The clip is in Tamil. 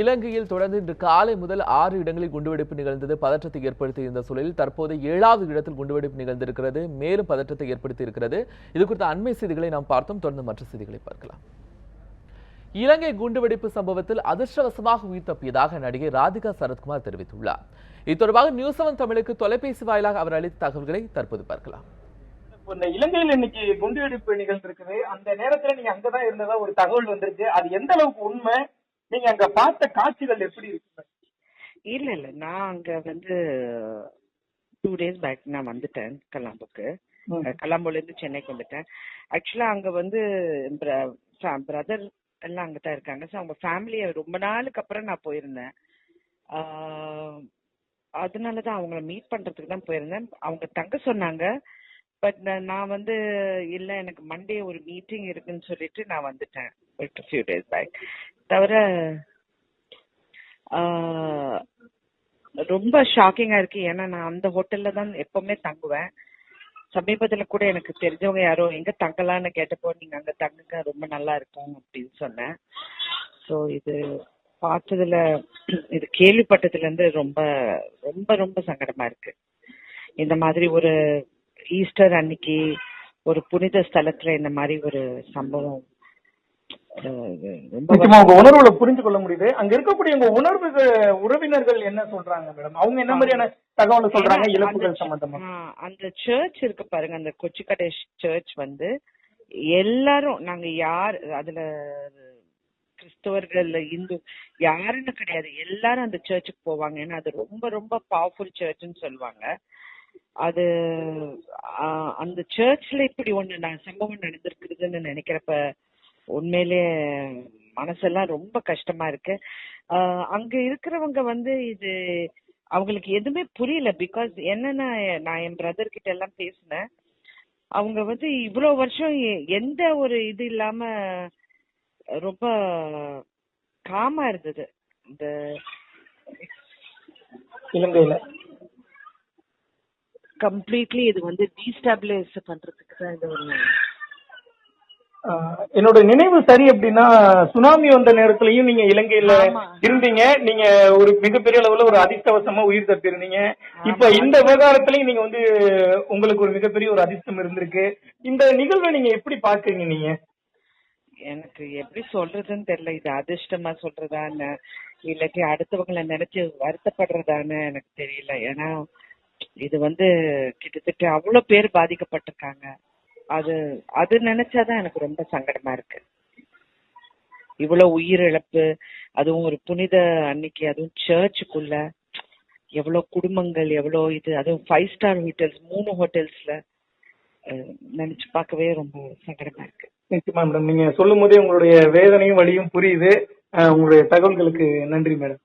இலங்கையில் தொடர்ந்து இன்று காலை முதல் ஆறு இடங்களில் குண்டுவெடிப்பு நிகழ்ந்தது. பதற்றத்தை ஏற்படுத்தியிருந்த சூழலில் தற்போது ஏழாவது இடத்தில் குண்டுவெடிப்பு நிகழ்ந்திருக்கிறது. மேலும் பதற்றத்தை ஏற்படுத்தி இருக்கிறது இது குறித்த அண்மை செய்திகளை நாம் பார்த்தோம். தொடர்ந்து மற்ற செய்திகளை பார்க்கலாம். இலங்கை குண்டுவெடிப்பு சம்பவத்தில் அதிர்ஷ்டவசமாக உயிர் தப்பியதாக நடிகை ராதிகா சரத்குமார் தெரிவித்துள்ளார். இது தொடர்பாக நியூஸ் செவன் தமிழுக்கு தொலைபேசி வாயிலாக அவர் அளித்த தகவல்களை தற்போது பார்க்கலாம். இந்த இலங்கையில் இன்னைக்கு குண்டுவெடிப்பு நிகழ்ந்திருக்குது. அந்த நேரத்துல நீங்க அங்கதான் இருந்ததா ஒரு தகவல் வந்திருக்கு அது எந்த அளவுக்கு உண்மை? நீங்க அங்க பார்த்த காட்சிகள் எப்படி இருக்கு இல்ல இல்ல. நான் அங்க வந்து டூ டேஸ் பேக் நான் வந்துட்டேன் கலாம்புக்கு கலாம்புல இருந்து சென்னைக்கு வந்துட்டேன். ஆக்சுவலா அங்க வந்து பிரதர் எல்லாம் அங்கதான் இருக்காங்க. ஸோ அவங்க ஃபேமிலிய ரொம்ப நாளுக்கு அப்புறம் நான் போயிருந்தேன். அதனாலதான் அவங்கள மீட் பண்றதுக்கு தான் போயிருந்தேன். அவங்க தங்க சொன்னாங்க. பட் நான் வந்து இல்ல எனக்கு மண்டே ஒரு மீட்டிங் இருக்குன்னு சொல்லிட்டு நான் வந்துட்டேன். ஃபியூ டேஸ் பேக் தவிர ரொம்ப ஷாக்கிங்கா இருக்கு. ஏன்னா நான் அந்த ஹோட்டல்ல தான் எப்பவுமே தங்குவேன். சமீபத்துல கூட எனக்கு தெரிஞ்சவங்க யாரோ எங்க தங்கலான்னு கேட்டப்போ நீங்க அங்க தங்குங்க ரொம்ப நல்லா இருக்கும் அப்படின்னு சொன்னேன். ஸோ இது பார்த்ததுல இது கேள்விப்பட்டதுல இருந்து ரொம்ப ரொம்ப ரொம்ப சங்கடமா இருக்கு. இந்த மாதிரி ஒரு ஈஸ்டர் அன்னைக்கு ஒரு புனித ஸ்தலத்துல இந்த மாதிரி ஒரு சம்பவம் நிச்சயமா உங்க உணர்வுல புரிஞ்சு கொள்ள முடியுது. அங்க இருக்கக்கூடிய உங்க உணர்வுகள் உறவினர்கள் என்ன சொல்றாங்க மேடம்? அவங்க என்ன மாதிரியான தகவல் சொல்றாங்க? இழப்புகள் அந்த- சம்பந்தமா? அந்த சர்ச் இருக்கு பாருங்க. அந்த கொச்சிக்கடை சர்ச் வந்து எல்லாரும் நாங்க யார் அதுல கிறிஸ்தவர்கள் இந்து யாருன்னு கிடையாது. எல்லாரும் அந்த சர்ச்சுக்கு போவாங்க. ஏன்னா அது ரொம்ப ரொம்ப பவர்ஃபுல் சர்ச்னு சொல்லுவாங்க. அது அந்த சர்ச்ல இப்படி ஒண்ணு நான் சம்பவம் நடந்திருக்குதுன்னு நினைக்கிறப்ப உண்மையிலே மனசெல்லாம் ரொம்ப கஷ்டமா இருக்கு. அங்க இருக்கிறவங்க வந்து இது அவங்களுக்கு எதுவுமே புரியல. பிகாஸ் என்னன்னா நான் என் பிரதர் கிட்ட எல்லாம் பேசினேன். அவங்க வந்து இவ்வளவு வருஷம் எந்த ஒரு இது இல்லாம ரொம்ப காமா இருந்தது. இந்த இலங்கையில. கம்ப்ளீட்லி இது வந்து டீஸ்டாபிளைஸ் பண்றதுக்கு தான் இது ஒரு என்னோட நினைவு சரி அப்படின்னா சுனாமி வந்த நேரத்துலயும் நீங்க இலங்கையில. இருந்தீங்க. நீங்க ஒரு மிகப்பெரிய அளவுல ஒரு அதிர்ஷ்டவசமா உயிர் தப்பிருந்தீங்க. இப்ப இந்த விவகாரத்திலயும் நீங்க வந்து உங்களுக்கு ஒரு மிகப்பெரிய ஒரு அதிர்ஷ்டம் இருந்திருக்கு. இந்த நிகழ்வை நீங்க எப்படி பாக்குறீங்க நீங்க? எனக்கு எப்படி சொல்றதுன்னு தெரியல. இது அதிர்ஷ்டமா சொல்றதான்னு இல்லாட்டி அடுத்தவங்களை நினைச்சு வருத்தப்படுறதான்னு எனக்கு தெரியல. ஏன்னா இது வந்து கிட்டத்தட்ட அவ்வளவு பேர் பாதிக்கப்பட்டிருக்காங்க. அது அது நினைச்சாதான் எனக்கு ரொம்ப சங்கடமா இருக்கு. இவ்வளவு உயிரிழப்பு அதுவும் ஒரு புனித அன்னைக்கு அதுவும் சர்ச்சுக்குள்ள எவ்வளவு குடும்பங்கள் எவ்வளவு இது அதுவும் ஃபைவ் ஸ்டார் ஹோட்டல்ஸ் மூணு ஹோட்டல்ஸ்ல நினைச்சு பார்க்கவே ரொம்ப சங்கடமா இருக்கு. நிச்சயமா மேடம் நீங்க சொல்லும் போதே உங்களுடைய வேதனையும் வலியும் புரியுது. உங்களுடைய தகவல்களுக்கு நன்றி மேடம்